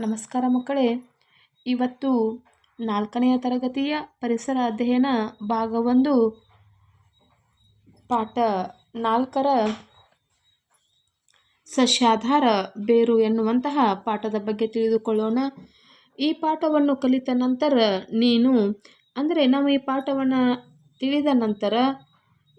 ನಮಸ್ಕಾರ ಮಕ್ಕಳೇ. ಇವತ್ತು ನಾಲ್ಕನೆಯ ತರಗತಿಯ ಪರಿಸರ ಅಧ್ಯಯನ ಭಾಗ ಒಂದು ಪಾಠ ನಾಲ್ಕರ ಸಸ್ಯಾಧಾರ ಬೇರು ಎನ್ನುವಂತಹ ಪಾಠದ ಬಗ್ಗೆ ತಿಳಿದುಕೊಳ್ಳೋಣ. ಈ ಪಾಠವನ್ನು ಕಲಿತ ನಂತರ ನೀನು, ಅಂದರೆ ನಾವು ಈ ಪಾಠವನ್ನು ತಿಳಿದ ನಂತರ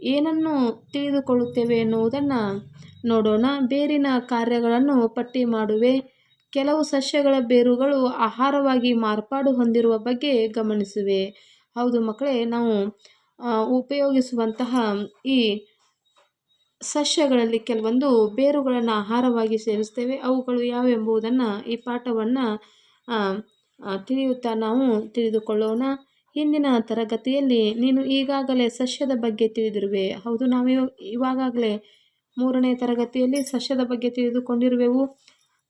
ಏನನ್ನು ತಿಳಿದುಕೊಳ್ಳುತ್ತೇವೆ ಎನ್ನುವುದನ್ನು ನೋಡೋಣ. ಬೇರಿನ ಕಾರ್ಯಗಳನ್ನು ಪಟ್ಟಿ ಮಾಡುವೆ. ಕೆಲವು ಸಸ್ಯಗಳ ಬೇರುಗಳು ಆಹಾರವಾಗಿ ಮಾರ್ಪಾಡು ಹೊಂದಿರುವ ಬಗ್ಗೆ ಗಮನಿಸುವೆ. ಹೌದು ಮಕ್ಕಳೇ, ನಾವು ಉಪಯೋಗಿಸುವಂತಹ ಈ ಸಸ್ಯಗಳಲ್ಲಿ ಕೆಲವೊಂದು ಬೇರುಗಳನ್ನು ಆಹಾರವಾಗಿ ಸೇವಿಸ್ತೇವೆ. ಅವುಗಳು ಯಾವೆಂಬುದನ್ನು ಈ ಪಾಠವನ್ನು ತಿಳಿಯುತ್ತಾ ನಾವು ತಿಳಿದುಕೊಳ್ಳೋಣ. ಹಿಂದಿನ ತರಗತಿಯಲ್ಲಿ ನೀನು ಈಗಾಗಲೇ ಸಸ್ಯದ ಬಗ್ಗೆ ತಿಳಿದಿರುವೆ. ಹೌದು, ನಾವು ಇವಾಗಾಗಲೇ ಮೂರನೇ ತರಗತಿಯಲ್ಲಿ ಸಸ್ಯದ ಬಗ್ಗೆ ತಿಳಿದುಕೊಂಡಿರುವೆವು.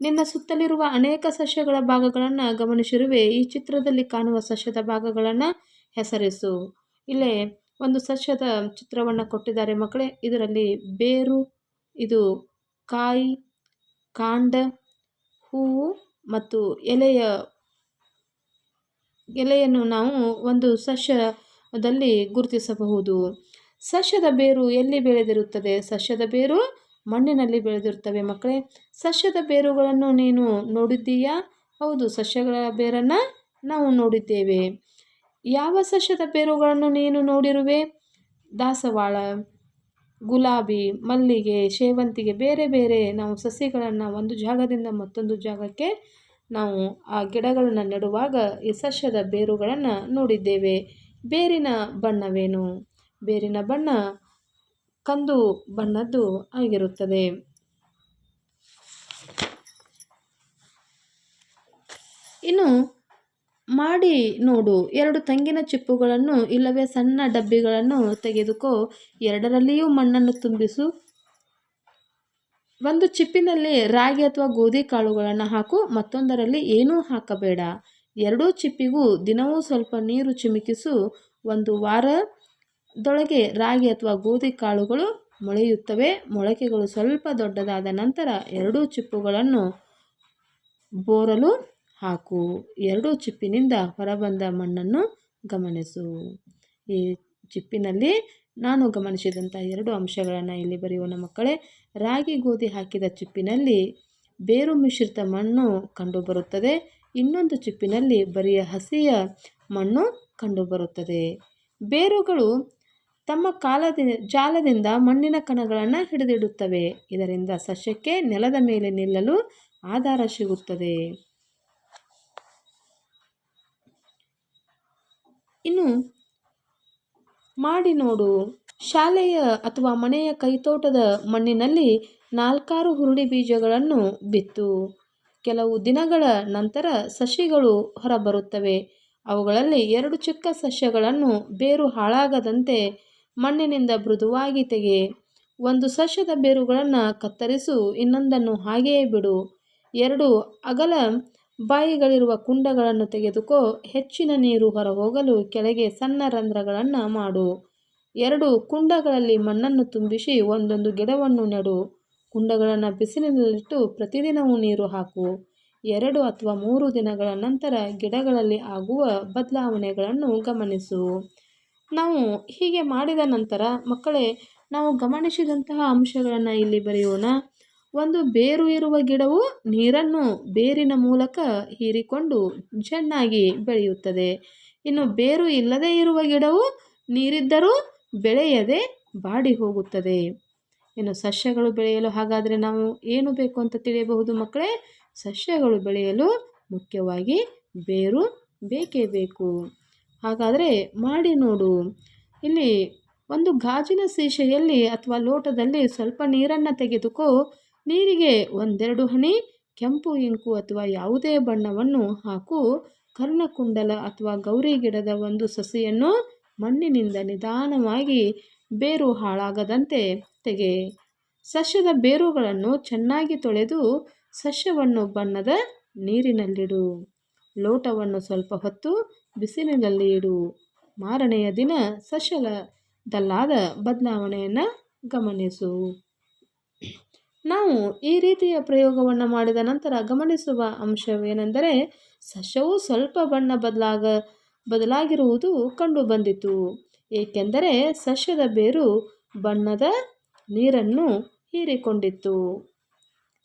ನಿನ್ನ ಸುತ್ತಲಿರುವ ಅನೇಕ ಸಸ್ಯಗಳ ಭಾಗಗಳನ್ನು ಗಮನಿಸಿರುವೆ. ಈ ಚಿತ್ರದಲ್ಲಿ ಕಾಣುವ ಸಸ್ಯದ ಭಾಗಗಳನ್ನು ಹೆಸರಿಸು. ಇಲ್ಲೇ ಒಂದು ಸಸ್ಯದ ಚಿತ್ರವನ್ನು ಕೊಟ್ಟಿದ್ದಾರೆ ಮಕ್ಕಳೇ. ಇದರಲ್ಲಿ ಬೇರು, ಇದು ಕಾಯಿ, ಕಾಂಡ, ಹೂವು ಮತ್ತು ಎಲೆಯ, ಎಲೆಯನ್ನು ನಾವು ಒಂದು ಸಸ್ಯದಲ್ಲಿ ಗುರುತಿಸಬಹುದು. ಸಸ್ಯದ ಬೇರು ಎಲ್ಲಿ ಬೆಳೆದಿರುತ್ತದೆ? ಸಸ್ಯದ ಬೇರು ಮಣ್ಣಿನಲ್ಲಿ ಬೆಳೆದಿರುತ್ತವೆ. ಮಕ್ಕಳೇ, ಸಸ್ಯದ ಬೇರುಗಳನ್ನು ನೀನು ನೋಡಿದ್ದೀಯಾ? ಹೌದು, ಸಸ್ಯಗಳ ಬೇರನ್ನು ನಾವು ನೋಡಿದ್ದೇವೆ. ಯಾವ ಸಸ್ಯದ ಬೇರುಗಳನ್ನು ನೀನು ನೋಡಿರುವೆ? ದಾಸವಾಳ, ಗುಲಾಬಿ, ಮಲ್ಲಿಗೆ, ಸೇವಂತಿಗೆ, ಬೇರೆ ಬೇರೆ ನಾವು ಸಸ್ಯಗಳನ್ನು ಒಂದು ಜಾಗದಿಂದ ಮತ್ತೊಂದು ಜಾಗಕ್ಕೆ ನಾವು ಆ ಗಿಡಗಳನ್ನು ನೆಡುವಾಗ ಈ ಸಸ್ಯದ ಬೇರುಗಳನ್ನು ನೋಡಿದ್ದೇವೆ. ಬೇರಿನ ಬಣ್ಣವೇನು? ಬೇರಿನ ಬಣ್ಣ ಕಂದು ಬಣ್ಣದ್ದು ಆಗಿರುತ್ತದೆ. ಇನ್ನು ಮಾಡಿ ನೋಡು, ಎರಡು ತೆಂಗಿನ ಚಿಪ್ಪುಗಳನ್ನು ಇಲ್ಲವೇ ಸಣ್ಣ ಡಬ್ಬಿಗಳನ್ನು ತೆಗೆದುಕೋ, ಎರಡರಲ್ಲಿಯೂ ಮಣ್ಣನ್ನು ತುಂಬಿಸು. ಒಂದು ಚಿಪ್ಪಿನಲ್ಲಿ ರಾಗಿ ಅಥವಾ ಗೋಧಿ ಕಾಳುಗಳನ್ನು ಹಾಕು, ಮತ್ತೊಂದರಲ್ಲಿ ಏನೂ ಹಾಕಬೇಡ. ಎರಡೂ ಚಿಪ್ಪಿಗೂ ದಿನವೂ ಸ್ವಲ್ಪ ನೀರು ಚಿಮುಕಿಸು. ಒಂದು ವಾರ ದೊಳಗೆ ರಾಗಿ ಅಥವಾ ಗೋಧಿ ಕಾಳುಗಳು ಮೊಳೆಯುತ್ತವೆ. ಮೊಳಕೆಗಳು ಸ್ವಲ್ಪ ದೊಡ್ಡದಾದ ನಂತರ ಎರಡೂ ಚಿಪ್ಪುಗಳನ್ನು ಬೋರಲು ಹಾಕು. ಎರಡೂ ಚಿಪ್ಪಿನಿಂದ ಹೊರಬಂದ ಮಣ್ಣನ್ನು ಗಮನಿಸು. ಈ ಚಿಪ್ಪಿನಲ್ಲಿ ನಾನು ಗಮನಿಸಿದಂಥ ಎರಡು ಅಂಶಗಳನ್ನು ಇಲ್ಲಿ ಬರೆಯೋಣ ಮಕ್ಕಳೇ. ರಾಗಿ ಗೋಧಿ ಹಾಕಿದ ಚಿಪ್ಪಿನಲ್ಲಿ ಬೇರು ಮಿಶ್ರಿತ ಮಣ್ಣು ಕಂಡುಬರುತ್ತದೆ. ಇನ್ನೊಂದು ಚಿಪ್ಪಿನಲ್ಲಿ ಬರಿಯ ಹಸಿಯ ಮಣ್ಣು ಕಂಡುಬರುತ್ತದೆ. ಬೇರುಗಳು ತಮ್ಮ ಕಾಲದ, ಜಾಲದಿಂದ ಮಣ್ಣಿನ ಕಣಗಳನ್ನು ಹಿಡಿದಿಡುತ್ತವೆ. ಇದರಿಂದ ಸಸ್ಯಕ್ಕೆ ನೆಲದ ಮೇಲೆ ನಿಲ್ಲಲು ಆಧಾರ ಸಿಗುತ್ತದೆ. ಇನ್ನು ಮಾಡಿ ನೋಡು. ಶಾಲೆಯ ಅಥವಾ ಮನೆಯ ಕೈತೋಟದ ಮಣ್ಣಿನಲ್ಲಿ ನಾಲ್ಕಾರು ಹುರುಳಿ ಬೀಜಗಳನ್ನು ಬಿತ್ತು. ಕೆಲವು ದಿನಗಳ ನಂತರ ಸಸಿಗಳು ಹೊರಬರುತ್ತವೆ. ಅವುಗಳಲ್ಲಿ ಎರಡು ಚಿಕ್ಕ ಸಸ್ಯಗಳನ್ನು ಬೇರು ಹಾಳಾಗದಂತೆ ಮಣ್ಣಿನಿಂದ ಮೃದುವಾಗಿ ತೆಗೆ. ಒಂದು ಸಸ್ಯದ ಬೇರುಗಳನ್ನು ಕತ್ತರಿಸು, ಇನ್ನೊಂದನ್ನು ಹಾಗೆಯೇ ಬಿಡು. ಎರಡು, ಅಗಲ ಬಾಯಿಗಳಿರುವ ಕುಂಡಗಳನ್ನು ತೆಗೆದುಕೋ, ಹೆಚ್ಚಿನ ನೀರು ಹೊರಹೋಗಲು ಕೆಳಗೆ ಸಣ್ಣ ರಂಧ್ರಗಳನ್ನು ಮಾಡು. ಎರಡು, ಕುಂಡಗಳಲ್ಲಿ ಮಣ್ಣನ್ನು ತುಂಬಿಸಿ ಒಂದೊಂದು ಗಿಡವನ್ನು ನೆಡು. ಕುಂಡಗಳನ್ನು ಬಿಸಿಲಿನಲ್ಲಿಟ್ಟು ಪ್ರತಿದಿನವೂ ನೀರು ಹಾಕು. ಎರಡು ಅಥವಾ ಮೂರು ದಿನಗಳ ನಂತರ ಗಿಡಗಳಲ್ಲಿ ಆಗುವ ಬದಲಾವಣೆಗಳನ್ನು ಗಮನಿಸು. ನಾವು ಹೀಗೆ ಮಾಡಿದ ನಂತರ ಮಕ್ಕಳೇ, ನಾವು ಗಮನಿಸಿದಂತಹ ಅಂಶಗಳನ್ನು ಇಲ್ಲಿ ಬರೆಯೋಣ. ಒಂದು ಬೇರು ಇರುವ ಗಿಡವು ನೀರನ್ನು ಬೇರಿನ ಮೂಲಕ ಹೀರಿಕೊಂಡು ಚೆನ್ನಾಗಿ ಬೆಳೆಯುತ್ತದೆ. ಇನ್ನು ಬೇರು ಇಲ್ಲದೆ ಇರುವ ಗಿಡವು ನೀರಿದ್ದರೂ ಬೆಳೆಯದೆ ಬಾಡಿ ಹೋಗುತ್ತದೆ. ಇನ್ನು ಸಸ್ಯಗಳು ಬೆಳೆಯಲು ಹಾಗಾದರೆ ನಾವು ಏನು ಬೇಕು ಅಂತ ತಿಳಿಯಬಹುದು ಮಕ್ಕಳೇ? ಸಸ್ಯಗಳು ಬೆಳೆಯಲು ಮುಖ್ಯವಾಗಿ ಬೇರು ಬೇಕೇ ಬೇಕು. ಹಾಗಾದರೆ ಮಾಡಿ ನೋಡು. ಇಲ್ಲಿ ಒಂದು ಗಾಜಿನ ಸೀಸೆಯಲ್ಲಿ ಅಥವಾ ಲೋಟದಲ್ಲಿ ಸ್ವಲ್ಪ ನೀರನ್ನು ತೆಗೆದುಕೋ. ನೀರಿಗೆ ಒಂದೆರಡು ಹನಿ ಕೆಂಪು ಇಂಕು ಅಥವಾ ಯಾವುದೇ ಬಣ್ಣವನ್ನು ಹಾಕು. ಕರ್ಣಕುಂಡಲ ಅಥವಾ ಗೌರಿ ಗಿಡದ ಒಂದು ಸಸಿಯನ್ನು ಮಣ್ಣಿನಿಂದ ನಿಧಾನವಾಗಿ ಬೇರು ಹಾಳಾಗದಂತೆ ತೆಗೆ. ಸಸ್ಯದ ಬೇರುಗಳನ್ನು ಚೆನ್ನಾಗಿ ತೊಳೆದು ಸಸ್ಯವನ್ನು ಬಣ್ಣದ ನೀರಿನಲ್ಲಿಡು. ಲೋಟವನ್ನು ಸ್ವಲ್ಪ ಹೊತ್ತು ಬಿಸಿಲಿನಲ್ಲಿ ಇಡು. ಮಾರನೆಯ ದಿನ ಸಶಲದಲ್ಲಾದ ಬದಲಾವಣೆಯನ್ನು ಗಮನಿಸು. ನಾವು ಈ ರೀತಿಯ ಪ್ರಯೋಗವನ್ನು ಮಾಡಿದ ನಂತರ ಗಮನಿಸುವ ಅಂಶವೇನೆಂದರೆ ಸಸ್ಯವು ಸ್ವಲ್ಪ ಬಣ್ಣ ಬದಲಾಗ, ಬದಲಾಗಿರುವುದು ಕಂಡುಬಂದಿತು. ಏಕೆಂದರೆ ಸಸ್ಯದ ಬೇರು ಬಣ್ಣದ ನೀರನ್ನು ಹೀರಿಕೊಂಡಿತ್ತು.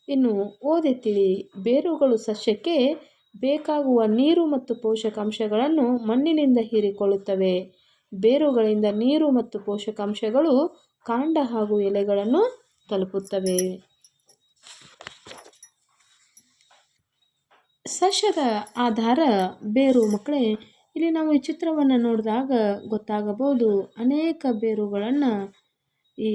ಇನ್ನು ಓದಿ ಬೇರುಗಳು ಸಸ್ಯಕ್ಕೆ ಬೇಕಾಗುವ ನೀರು ಮತ್ತು ಪೋಷಕಾಂಶಗಳನ್ನು ಮಣ್ಣಿನಿಂದ ಹೀರಿಕೊಳ್ಳುತ್ತವೆ. ಬೇರುಗಳಿಂದ ನೀರು ಮತ್ತು ಪೋಷಕಾಂಶಗಳು ಕಾಂಡ ಹಾಗೂ ಎಲೆಗಳನ್ನು ತಲುಪುತ್ತವೆ. ಸಸ್ಯದ ಆಧಾರ ಬೇರು ಮಕ್ಕಳೇ, ಇಲ್ಲಿ ನಾವು ಈ ಚಿತ್ರವನ್ನು ನೋಡಿದಾಗ ಗೊತ್ತಾಗಬಹುದು ಅನೇಕ ಬೇರುಗಳನ್ನು ಈ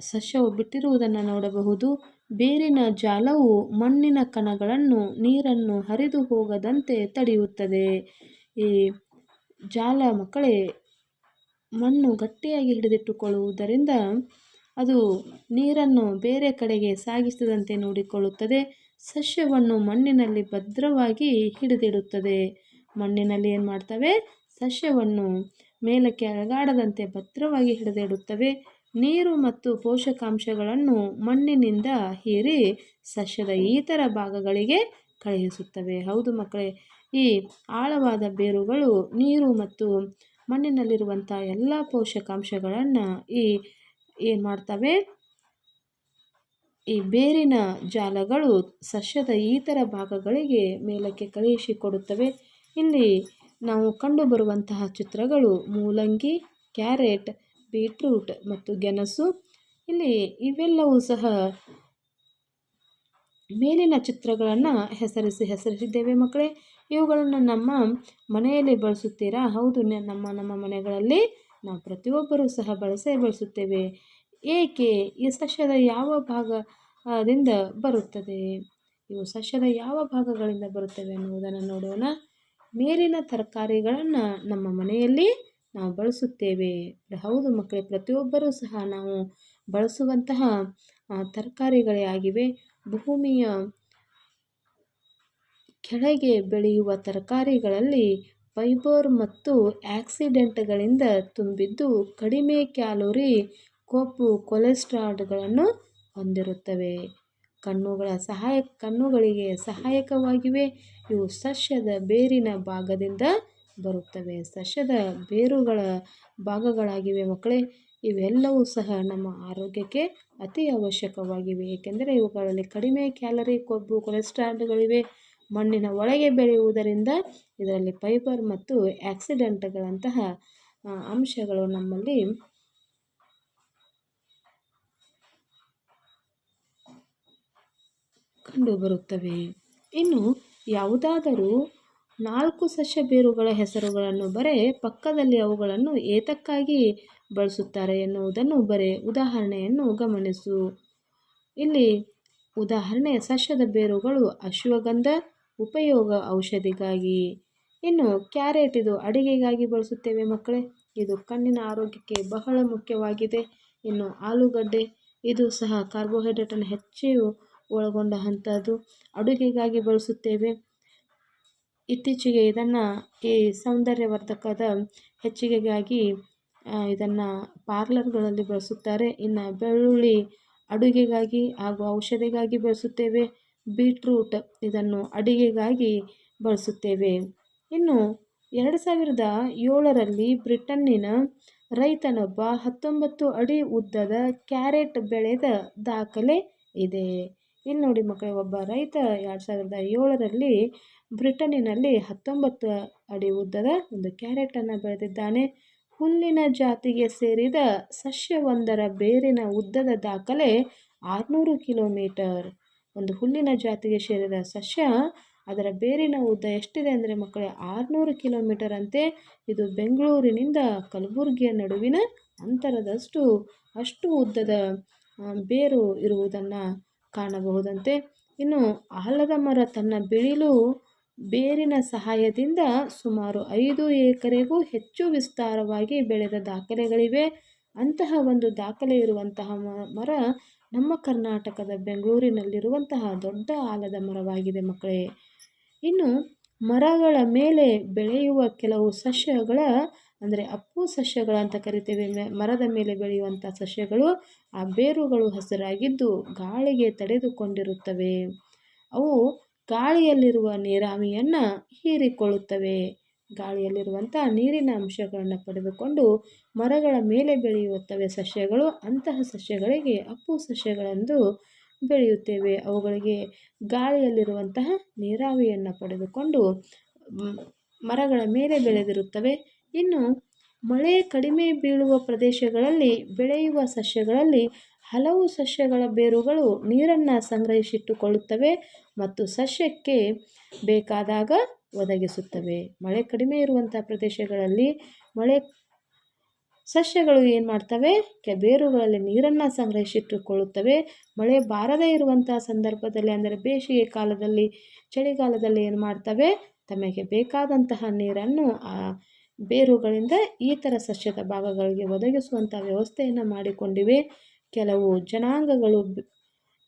ಸಸ್ಯವು ಬಿಟ್ಟಿರುವುದನ್ನು ನೋಡಬಹುದು. ಬೇರಿನ ಜಾಲವು ಮಣ್ಣಿನ ಕಣಗಳನ್ನು, ನೀರನ್ನು ಹರಿದು ಹೋಗದಂತೆ ತಡೆಯುತ್ತದೆ. ಈ ಜಾಲ ಮಕ್ಕಳೇ, ಮಣ್ಣು ಗಟ್ಟಿಯಾಗಿ ಹಿಡಿದಿಟ್ಟುಕೊಳ್ಳುವುದರಿಂದ ಅದು ನೀರನ್ನು ಬೇರೆ ಕಡೆಗೆ ಸಾಗಿಸದಂತೆ ನೋಡಿಕೊಳ್ಳುತ್ತದೆ. ಸಸ್ಯವನ್ನು ಮಣ್ಣಿನಲ್ಲಿ ಭದ್ರವಾಗಿ ಹಿಡಿದಿಡುತ್ತದೆ. ಮಣ್ಣಿನಲ್ಲಿ ಏನು ಮಾಡ್ತವೆ ಸಸ್ಯವನ್ನು ಮೇಲಕ್ಕೆ ಅಲಗಾಡದಂತೆ ಭದ್ರವಾಗಿ ಹಿಡಿದಿಡುತ್ತವೆ. ನೀರು ಮತ್ತು ಪೋಷಕಾಂಶಗಳನ್ನು ಮಣ್ಣಿನಿಂದ ಹೀರಿ ಸಸ್ಯದ ಇತರ ಭಾಗಗಳಿಗೆ ಕಳುಹಿಸುತ್ತವೆ. ಹೌದು ಮಕ್ಕಳೇ, ಈ ಆಳವಾದ ಬೇರುಗಳು ನೀರು ಮತ್ತು ಮಣ್ಣಿನಲ್ಲಿರುವಂಥ ಎಲ್ಲ ಪೋಷಕಾಂಶಗಳನ್ನು ಈ ಏನು ಮಾಡ್ತವೆ? ಈ ಬೇರಿನ ಜಾಲಗಳು ಸಸ್ಯದ ಇತರ ಭಾಗಗಳಿಗೆ ಮೇಲಕ್ಕೆ ಕಳುಹಿಸಿಕೊಡುತ್ತವೆ. ಇಲ್ಲಿ ನಾವು ಕಂಡುಬರುವಂತಹ ಚಿತ್ರಗಳು ಮೂಲಂಗಿ, ಕ್ಯಾರೆಟ್ ಬೀಟ್ರೂಟ್ ಮತ್ತು ಗೆಣಸು, ಇಲ್ಲಿ ಇವೆಲ್ಲವೂ ಸಹ ಮೇಲಿನ ಚಿತ್ರಗಳನ್ನು ಹೆಸರಿಸಿ ಹೆಸರಿಸಿದ್ದೇವೆ ಮಕ್ಕಳೇ. ಇವುಗಳನ್ನು ನಮ್ಮ ಮನೆಯಲ್ಲಿ ಬಳಸುತ್ತೀರಾ? ಹೌದು ನಮ್ಮ ನಮ್ಮ ಮನೆಗಳಲ್ಲಿ ನಾವು ಪ್ರತಿಯೊಬ್ಬರೂ ಸಹ ಬಳಸೇ ಬಳಸುತ್ತೇವೆ. ಏಕೆ? ಈ ಸಸ್ಯದ ಯಾವ ಭಾಗದಿಂದ ಬರುತ್ತದೆ? ಇವು ಸಸ್ಯದ ಯಾವ ಭಾಗಗಳಿಂದ ಬರುತ್ತವೆ ಅನ್ನುವುದನ್ನು ನೋಡೋಣ. ಮೇಲಿನ ತರಕಾರಿಗಳನ್ನು ನಮ್ಮ ಮನೆಯಲ್ಲಿ ನಾವು ಬಳಸುತ್ತೇವೆ. ಹೌದು ಮಕ್ಕಳೇ, ಪ್ರತಿಯೊಬ್ಬರೂ ಸಹ ನಾವು ಬಳಸುವಂತಹ ತರಕಾರಿಗಳೇ ಆಗಿವೆ. ಭೂಮಿಯ ಕೆಳಗೆ ಬೆಳೆಯುವ ತರಕಾರಿಗಳಲ್ಲಿ ಫೈಬರ್ ಮತ್ತು ಆಕ್ಸಿಡೆಂಟ್ಗಳಿಂದ ತುಂಬಿದ್ದು ಕಡಿಮೆ ಕ್ಯಾಲೋರಿ ಕೊಬ್ಬು ಕೊಲೆಸ್ಟ್ರಾಲ್ಗಳನ್ನು ಹೊಂದಿರುತ್ತವೆ. ಕಣ್ಣುಗಳ ಸಹಾಯ ಕಣ್ಣುಗಳಿಗೆ ಸಹಾಯಕವಾಗಿವೆ. ಇವು ಸಸ್ಯದ ಬೇರಿನ ಭಾಗದಿಂದ ಬರುತ್ತವೆ. ಸಸ್ಯದ ಬೇರುಗಳ ಭಾಗಗಳಾಗಿವೆ. ಮಕ್ಕಳೇ, ಇವೆಲ್ಲವೂ ಸಹ ನಮ್ಮ ಆರೋಗ್ಯಕ್ಕೆ ಅತಿ ಅವಶ್ಯಕವಾಗಿವೆ. ಏಕೆಂದರೆ ಇವುಗಳಲ್ಲಿ ಕಡಿಮೆ ಕ್ಯಾಲರಿ, ಕೊಬ್ಬು, ಕೊಲೆಸ್ಟ್ರಾಲ್ಗಳಿವೆ. ಮಣ್ಣಿನ ಒಳಗೆ ಬೆಳೆಯುವುದರಿಂದ ಇದರಲ್ಲಿ ಫೈಬರ್ ಮತ್ತು ಆಕ್ಸಿಡೆಂಟ್ಗಳಂತಹ ಅಂಶಗಳು ನಮ್ಮಲ್ಲಿ ಕಂಡುಬರುತ್ತವೆ. ಇನ್ನು ಯಾವುದಾದರೂ ನಾಲ್ಕು ಸಸ್ಯ ಬೇರುಗಳ ಹೆಸರುಗಳನ್ನು ಬರೆ ಪಕ್ಕದಲ್ಲಿ ಅವುಗಳನ್ನು ಏತಕ್ಕಾಗಿ ಬಳಸುತ್ತಾರೆ ಎನ್ನುವುದನ್ನು ಬರೆ ಉದಾಹರಣೆಯನ್ನು ಗಮನಿಸು. ಇಲ್ಲಿ ಉದಾಹರಣೆ ಸಸ್ಯದ ಬೇರುಗಳು ಅಶ್ವಗಂಧ, ಉಪಯೋಗ ಔಷಧಿಗಾಗಿ. ಇನ್ನು ಕ್ಯಾರೆಟ್ ಇದು ಅಡಿಗೆಗಾಗಿ ಬಳಸುತ್ತೇವೆ ಮಕ್ಕಳೇ. ಇದು ಕಣ್ಣಿನ ಆರೋಗ್ಯಕ್ಕೆ ಬಹಳ ಮುಖ್ಯವಾಗಿದೆ. ಇನ್ನು ಆಲೂಗಡ್ಡೆ, ಇದು ಸಹ ಕಾರ್ಬೋಹೈಡ್ರೇಟನ್ನು ಹೆಚ್ಚು ಒಳಗೊಂಡ ಅಂಥದ್ದು. ಅಡುಗೆಗಾಗಿ ಬಳಸುತ್ತೇವೆ. ಇತ್ತೀಚೆಗೆ ಇದನ್ನು ಈ ಸೌಂದರ್ಯವರ್ಧಕದ ಹೆಚ್ಚಿಗೆಗಾಗಿ ಇದನ್ನು ಪಾರ್ಲರ್ಗಳಲ್ಲಿ ಬಳಸುತ್ತಾರೆ. ಇನ್ನು ಬೆಳ್ಳುಳ್ಳಿ ಅಡುಗೆಗಾಗಿ ಹಾಗೂ ಔಷಧಿಗಾಗಿ ಬಳಸುತ್ತೇವೆ. ಬೀಟ್ರೂಟ್ ಇದನ್ನು ಅಡಿಗೆಗಾಗಿ ಬಳಸುತ್ತೇವೆ. ಇನ್ನು ಎರಡು ಸಾವಿರದ ಏಳರಲ್ಲಿ ಬ್ರಿಟನ್ನಿನ ರೈತನೊಬ್ಬ ಹತ್ತೊಂಬತ್ತು ಅಡಿ ಉದ್ದದ ಕ್ಯಾರೆಟ್ ಬೆಳೆದ ದಾಖಲೆ ಇದೆ. ಇಲ್ಲಿ ನೋಡಿ ಮಕ್ಕಳೇ, ಒಬ್ಬ ರೈತ ಎರಡು ಸಾವಿರದ ಏಳರಲ್ಲಿ ಬ್ರಿಟನ್ನಿನಲ್ಲಿ ಹತ್ತೊಂಬತ್ತು ಅಡಿ ಉದ್ದದ ಒಂದು ಕ್ಯಾರೆಟನ್ನು ಬೆಳೆದಿದ್ದಾನೆ. ಹುಲ್ಲಿನ ಜಾತಿಗೆ ಸೇರಿದ ಸಸ್ಯವೊಂದರ ಬೇರಿನ ಉದ್ದದ ದಾಖಲೆ ಆರುನೂರು ಕಿಲೋಮೀಟರ್. ಒಂದು ಹುಲ್ಲಿನ ಜಾತಿಗೆ ಸೇರಿದ ಸಸ್ಯ, ಅದರ ಬೇರಿನ ಉದ್ದ ಎಷ್ಟಿದೆ ಅಂದರೆ ಮಕ್ಕಳೇ, ಆರುನೂರು ಕಿಲೋಮೀಟರ್ ಅಂತೆ. ಇದು ಬೆಂಗಳೂರಿನಿಂದ ಕಲಬುರಗಿಯ ನಡುವಿನ ಅಂತರದಷ್ಟು ಅಷ್ಟು ಉದ್ದದ ಬೇರು ಇರುವುದನ್ನು ಕಾಣಬಹುದಂತೆ. ಇನ್ನು ಆಲದ ಮರ ತನ್ನ ಬಿಳಿಲು ಬೇರಿನ ಸಹಾಯದಿಂದ ಸುಮಾರು ಐದು ಎಕರೆಗೂ ಹೆಚ್ಚು ವಿಸ್ತಾರವಾಗಿ ಬೆಳೆದ ದಾಖಲೆಗಳಿವೆ. ಅಂತಹ ಒಂದು ದಾಖಲೆ ಇರುವಂತಹ ಮರ ನಮ್ಮ ಕರ್ನಾಟಕದ ಬೆಂಗಳೂರಿನಲ್ಲಿರುವಂತಹ ದೊಡ್ಡ ಆಲದ ಮರವಾಗಿದೆ ಮಕ್ಕಳೇ. ಇನ್ನು ಮರಗಳ ಮೇಲೆ ಬೆಳೆಯುವ ಕೆಲವು ಸಸ್ಯಗಳ, ಅಂದರೆ ಅಪ್ಪು ಸಸ್ಯಗಳಂತ ಕರಿತೇವೆ, ಮೆ- ಮರದ ಮೇಲೆ ಬೆಳೆಯುವಂಥ ಸಸ್ಯಗಳು, ಆ ಬೇರುಗಳು ಹಸಿರಾಗಿದ್ದು ಗಾಳಿಗೆ ತಡೆದುಕೊಂಡಿರುತ್ತವೆ. ಅವು ಗಾಳಿಯಲ್ಲಿರುವ ನೀರಾವಿಯನ್ನು ಹೀರಿಕೊಳ್ಳುತ್ತವೆ. ಗಾಳಿಯಲ್ಲಿರುವಂಥ ನೀರಿನ ಅಂಶಗಳನ್ನು ಪಡೆದುಕೊಂಡು ಮರಗಳ ಮೇಲೆ ಬೆಳೆಯುತ್ತವೆ ಸಸ್ಯಗಳು ಅಂತಹ ಸಸ್ಯಗಳಿಗೆ ಅಪ್ಪು ಸಸ್ಯಗಳೆಂದು ಬೆಳೆಯುತ್ತೇವೆ. ಅವುಗಳಿಗೆ ಗಾಳಿಯಲ್ಲಿರುವಂತಹ ನೀರಾವಿಯನ್ನು ಪಡೆದುಕೊಂಡು ಮರಗಳ ಮೇಲೆ ಬೆಳೆದಿರುತ್ತವೆ. ಇನ್ನು ಮಳೆ ಕಡಿಮೆ ಬೀಳುವ ಪ್ರದೇಶಗಳಲ್ಲಿ, ಬೆಳೆಯುವ ಸಸ್ಯಗಳಲ್ಲಿ ಹಲವು ಸಸ್ಯಗಳ ಬೇರುಗಳು ನೀರನ್ನು ಸಂಗ್ರಹಿಸಿಟ್ಟುಕೊಳ್ಳುತ್ತವೆ ಮತ್ತು ಸಸ್ಯಕ್ಕೆ ಬೇಕಾದಾಗ ಒದಗಿಸುತ್ತವೆ. ಮಳೆ ಕಡಿಮೆ ಇರುವಂಥ ಪ್ರದೇಶಗಳಲ್ಲಿ ಮಳೆ ಸಸ್ಯಗಳು ಏನು ಮಾಡ್ತವೆ? ಕೆ, ಬೇರುಗಳಲ್ಲಿ ನೀರನ್ನು ಸಂಗ್ರಹಿಸಿಟ್ಟುಕೊಳ್ಳುತ್ತವೆ. ಮಳೆ ಬಾರದೇ ಇರುವಂಥ ಸಂದರ್ಭದಲ್ಲಿ ಅಂದರೆ ಬೇಸಿಗೆ ಕಾಲದಲ್ಲಿ, ಚಳಿಗಾಲದಲ್ಲಿ ಏನು ಮಾಡ್ತವೆ? ತಮಗೆ ಬೇಕಾದಂತಹ ನೀರನ್ನು ಆ ಬೇರುಗಳಿಂದ ಈ ಥರ ಸಸ್ಯದ ಭಾಗಗಳಿಗೆ ಒದಗಿಸುವಂಥ ವ್ಯವಸ್ಥೆಯನ್ನು ಮಾಡಿಕೊಂಡಿವೆ. ಕೆಲವು ಜನಾಂಗಗಳು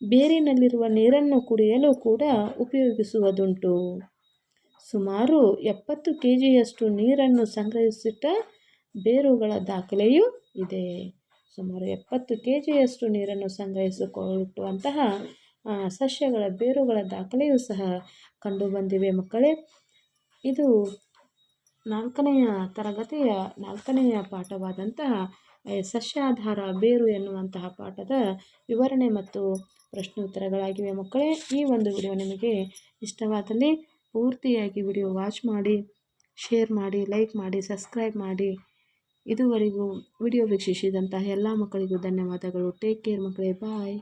ಬೇರಿನಲ್ಲಿರುವ ನೀರನ್ನು ಕುಡಿಯಲು ಕೂಡ ಉಪಯೋಗಿಸುವುದುಂಟು. ಸುಮಾರು ಎಪ್ಪತ್ತು ಕೆ ಜಿಯಷ್ಟು ನೀರನ್ನು ಸಂಗ್ರಹಿಸಿಟ್ಟ ಬೇರುಗಳ ದಾಖಲೆಯೂ ಇದೆ. ಸುಮಾರು ಎಪ್ಪತ್ತು ಕೆ ಜಿಯಷ್ಟು ನೀರನ್ನು ಸಂಗ್ರಹಿಸಿಕೊಳ್ಳುವಂತಹ ಸಸ್ಯಗಳ ಬೇರುಗಳ ದಾಖಲೆಯೂ ಸಹ ಕಂಡುಬಂದಿವೆ ಮಕ್ಕಳೇ. ಇದು ನಾಲ್ಕನೆಯ ತರಗತಿಯ ನಾಲ್ಕನೆಯ ಪಾಠವಾದಂತಹ ಸಸ್ಯಾಧಾರ ಬೇರು ಎನ್ನುವಂತಹ ಪಾಠದ ವಿವರಣೆ ಮತ್ತು ಪ್ರಶ್ನೋತ್ತರಗಳಾಗಿವೆ. ಮಕ್ಕಳೇ, ಈ ಒಂದು ವಿಡಿಯೋ ನಿಮಗೆ ಇಷ್ಟವಾದಲ್ಲಿ ಪೂರ್ತಿಯಾಗಿ ವಿಡಿಯೋ ವಾಚ್ ಮಾಡಿ, ಶೇರ್ ಮಾಡಿ, ಲೈಕ್ ಮಾಡಿ, ಸಬ್ಸ್ಕ್ರೈಬ್ ಮಾಡಿ. ಇದುವರೆಗೂ ವಿಡಿಯೋ ವೀಕ್ಷಿಸಿದಂತಹ ಎಲ್ಲ ಮಕ್ಕಳಿಗೂ ಧನ್ಯವಾದಗಳು. ಟೇಕ್ ಕೇರ್ ಮಕ್ಕಳೇ. ಬಾಯ್.